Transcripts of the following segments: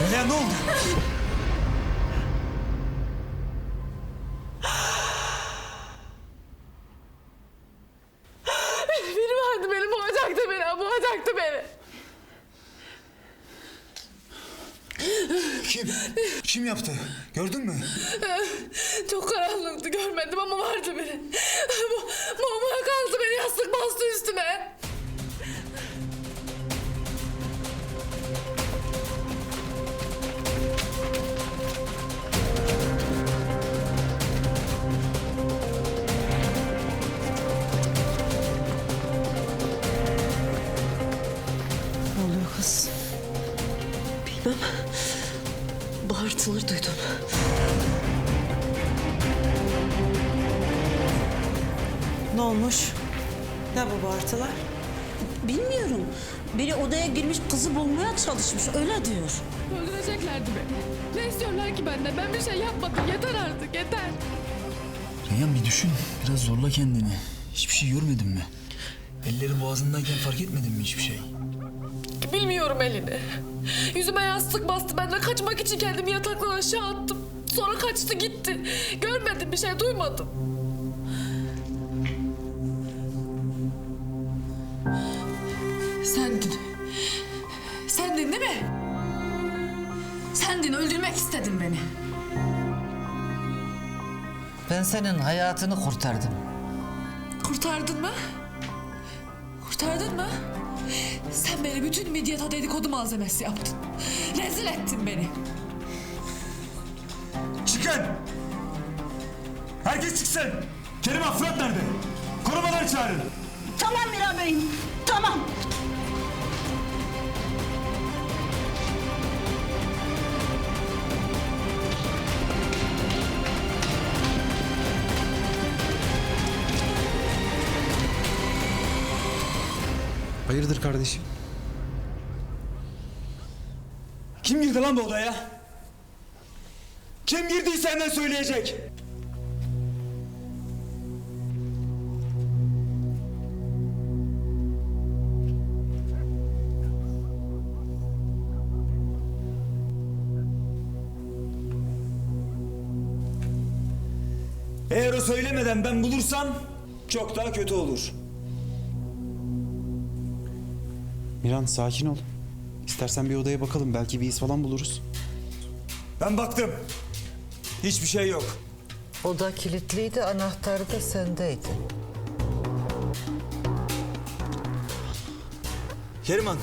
Ne oldu? Biri vardı beni boğacaktı beni, boğacaktı beni. Kim? Kim yaptı? Gördün mü? Çok karanlıktı görmedim ama vardı. Bu Mumya kalktı beni yastık bastı üstüme. Bilmem. Bağırtıları duydum. Ne olmuş? Ne bu bağırtılar? Bilmiyorum. Biri odaya girmiş kızı bulmaya çalışmış. Öyle diyor. Öldüreceklerdi beni. Ne istiyorlar ki benden? Ben bir şey yapmadım. Yeter artık yeter. Reyhan bir düşün. Biraz zorla kendini. Hiçbir şey görmedin mi? Elleri boğazındayken fark etmedin mi hiçbir şey? Bilmiyorum elini. Yüzüme yastık bastı. Ben de kaçmak için kendimi yataktan aşağı attım. Sonra kaçtı gitti. Görmedim bir şey duymadım. Sendin. Sendin değil mi? Sendin öldürmek istedin beni. Ben senin hayatını kurtardım. Kurtardın mı? Kurtardın mı? Sen beni bütün medyata dedikodu malzemesi yaptın. Rezil ettin beni. Çıkın! Herkes çıksın! Kerim Fırat nerede? Korumaları çağırın! Tamam Miran Bey'im. Tamam. Hayırdır kardeşim? Kim girdi lan bu odaya? Kim girdiyse hemen söyleyecek. Eğer o söylemeden ben bulursam çok daha kötü olur. Miran sakin ol. İstersen bir odaya bakalım. Belki bir iz falan buluruz. Ben baktım. Hiçbir şey yok. Oda kilitliydi, anahtarı da sendeydi. Keriman.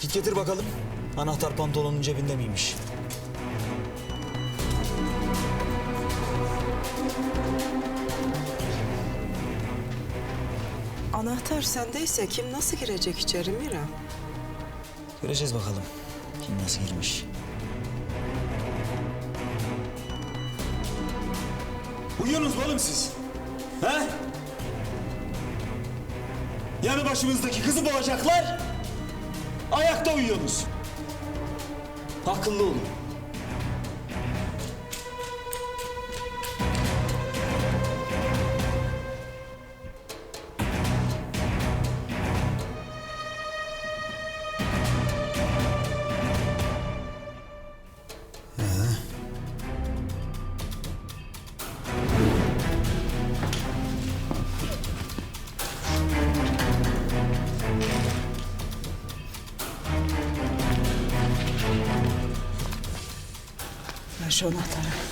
Git getir bakalım. Anahtar pantolonun cebinde miymiş? Anahtar sendeyse kim nasıl girecek içeri Mira? Göreceğiz bakalım. Kim nasıl girmiş. Uyuyorsunuz mu oğlum siz? He? Yanı başımızdaki kızı boğacaklar. Ayakta uyuyorsunuz. Akıllı olun. Şu anahtarı.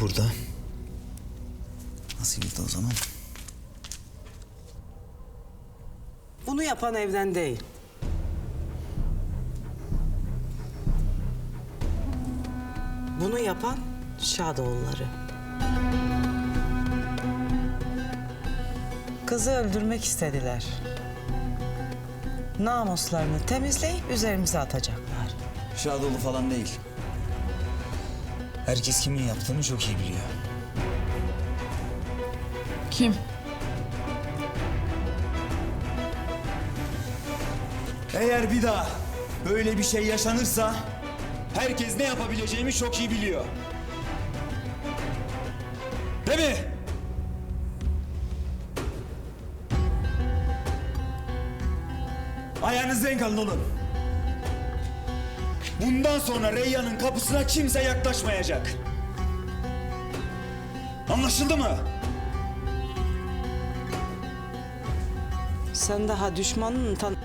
Burada. Nasıl girdi o zaman? Bunu yapan evden değil. Bunu yapan Şadoğulları. Kızı öldürmek istediler. Namuslarını temizleyip üzerimize atacaklar. Şadoğlu falan değil. Herkes kimin yaptığını çok iyi biliyor. Kim? Eğer bir daha böyle bir şey yaşanırsa herkes ne yapabileceğimi çok iyi biliyor. Değil mi? Ayağınızı denk alın oğlum. Bundan sonra Reyyan'ın kapısına kimse yaklaşmayacak. Anlaşıldı mı? Sen daha düşmanını tan...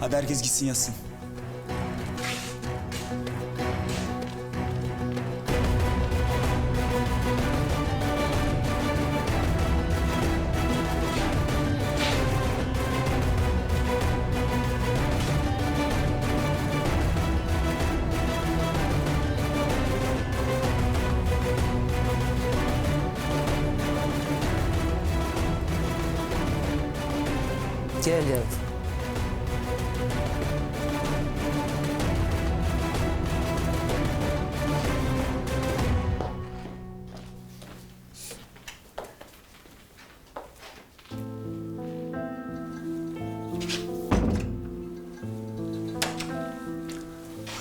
Hadi herkes gitsin yatsın. Gel yavrum.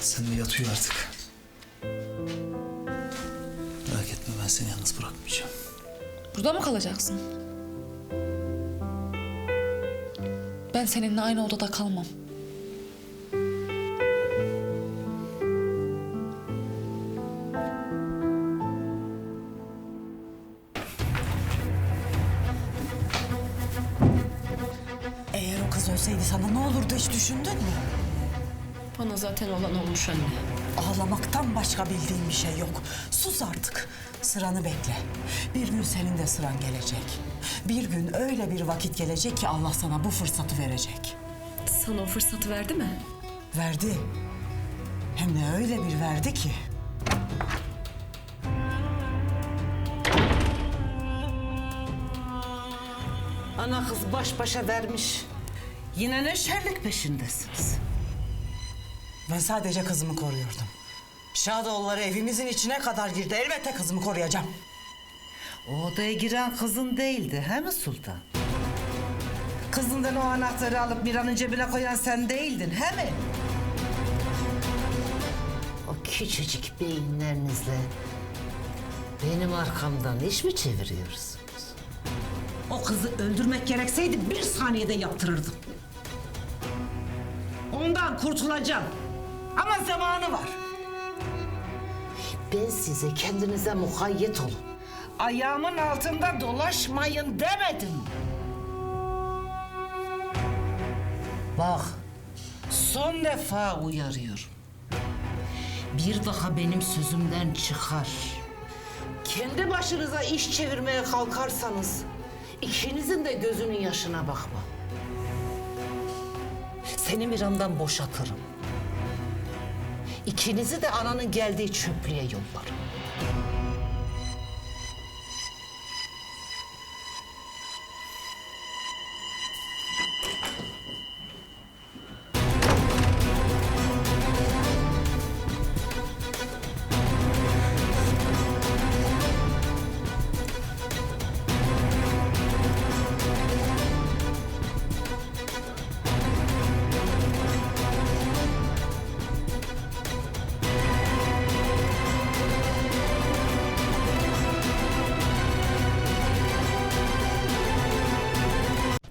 Sen de yat uyu artık. Merak etme ben seni yalnız bırakmayacağım. Burada mı kalacaksın? Ben seninle aynı odada kalmam. Eğer o kız ölseydi sana ne olurdu hiç düşündün mü? Bana zaten olan olmuş anne. Ağlamaktan başka bildiğin bir şey yok. Sus artık. Sıranı bekle. Bir gün senin de sıran gelecek. Bir gün öyle bir vakit gelecek ki Allah sana bu fırsatı verecek. Sana o fırsatı verdi mi? Verdi. Hem de öyle bir verdi ki. Ana kız baş başa vermiş. Yine ne şerlik peşindesiniz. Ben sadece kızımı koruyordum. Şadoğulları evimizin içine kadar girdi. Elbette kızımı koruyacağım. O odaya giren kızın değildi, he mi Sultan? Kızından o anahtarı alıp Miran'ın cebine koyan sen değildin, he mi? O küçücük beyinlerinizle benim arkamdan iş mi çeviriyorsunuz? O kızı öldürmek gerekseydi bir saniyede yaptırırdım. Ondan kurtulacağım. Ama zamanı var. Ben size kendinize mukayyet olun. Ayağımın altında dolaşmayın demedim. Bak, son defa uyarıyorum. Bir daha benim sözümden çıkar. Kendi başınıza iş çevirmeye kalkarsanız ikinizin de gözünün yaşına bakma. Seni Miran'dan boşatırım. İkinizi de ananın geldiği çöplüğe yollarım.